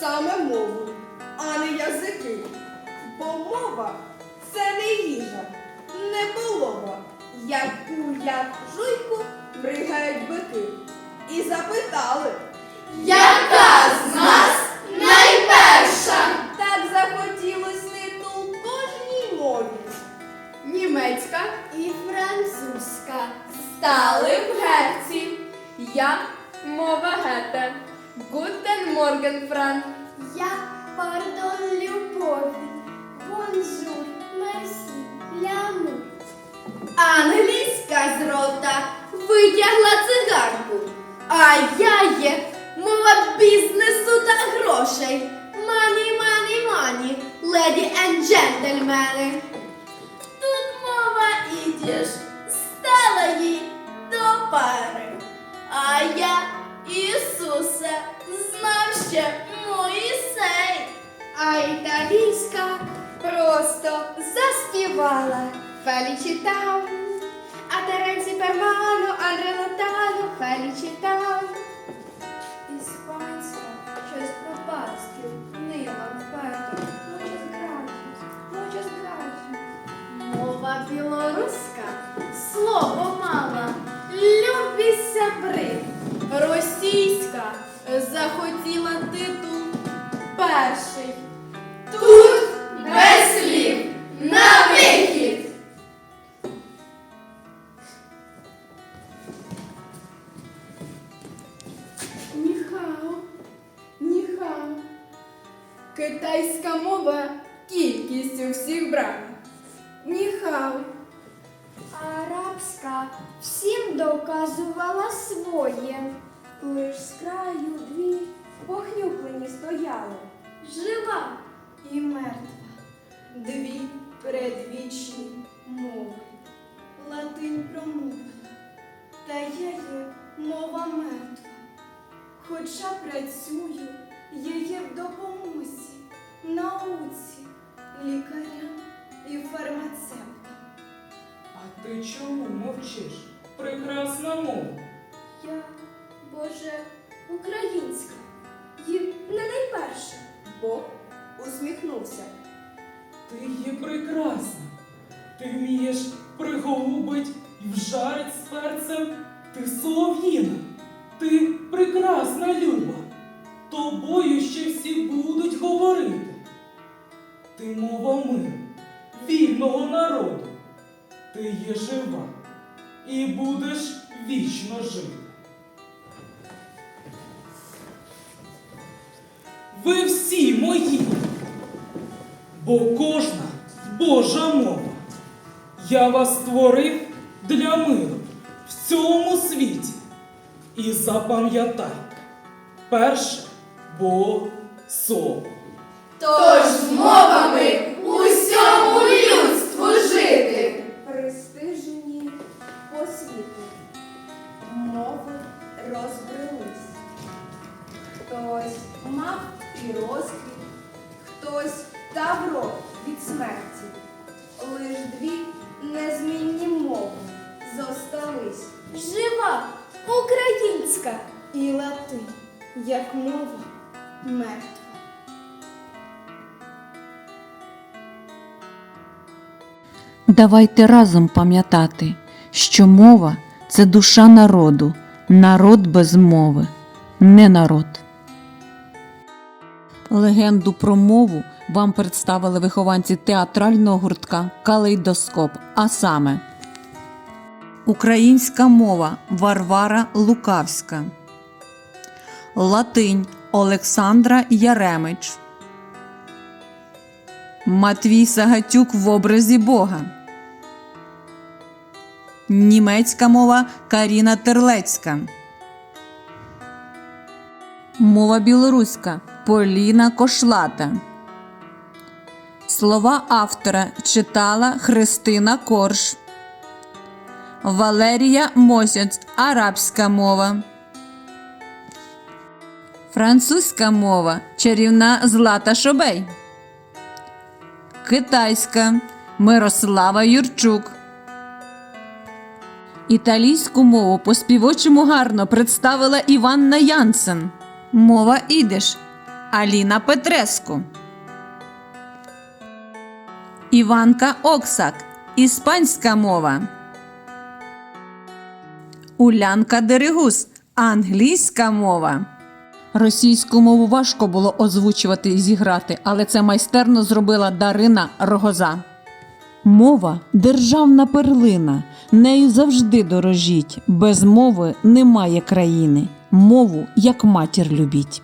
саме мову, а не язики. Бо мова це не їжа, не полова, яку як жуйку бригають бики. І запитали. Яка з нас найперша? Так захотілось титул кожній мові. Німецька і французька стали в герці. Я мова гете. Гутен Морген Франк. Я пардон любові. Бонжур, мерсі, ляму. Англійська з рота витягла цигарку. А я є мова бізнесу та грошей. Мані, мані, мані, леді енд джентльмени. Просто заспівала Фелічітау. А Теренці Пермано, Андре Лотано, Фелічітау. Іспанська, щось про пастю, нила вперто, може зграчить, може зграчить. Мова білоруська, слово мала, любі сябри. Російська захотіла титул перший. Китайська мова кількістю всіх брань. Ніхао. Арабська всім доказувала своє. Лиш з краю дві похнюплені стояли. Жива і мертва. Дві предвічні мови. Латинь промовила, та я є мова мертва. Хоча працюю, я є в допомозі, науці, лікарям і фармацевтам. А ти чому мовчиш? Прекрасна мова. Я, Боже, українська. І не найперша. Бог усміхнувся. Ти є прекрасна. Ти вмієш приголубить і вжарить з перцем. Ти солов'їна. Тобою ще всі будуть говорити. Ти мова миру, вільного народу. Ти є жива і будеш вічно жити. Ви всі мої, бо кожна Божа мова. Я вас створив для миру в цьому світі. І запам'ятайте, перше Бог слово. Тож з мовами усьому людству жити. Пристижені по світу. Мови розбрелись. Хтось мав і розквіт, хтось тавро від смерті. Лиш дві незмінні мови зостались. Жива українська. І латинь, як мова мертва. Давайте разом пам'ятати, що мова це душа народу, народ без мови, не народ. Легенду про мову вам представили вихованці театрального гуртка Калейдоскоп, а саме Українська мова Варвара Лукавська, Латинь Олександра Яремич. Матвій Сагатюк в образі Бога. Німецька мова Каріна Терлецька. Мова білоруська Поліна Кошлата. Слова автора читала Христина Корж. Валерія Мосяць. Арабська мова. Французька мова чарівна Злата Шобей. Китайська Мирослава Юрчук. Італійську мову по співочому гарно представила Іванна Янсен. Мова ідиш Аліна Петреску. Іванка Оксак. Іспанська мова. Улянка Дерегус. Англійська мова. Російську мову важко було озвучувати і зіграти, але це майстерно зробила Дарина Рогоза. Мова державна перлина, нею завжди дорожіть. Без мови немає країни. Мову як матір любіть.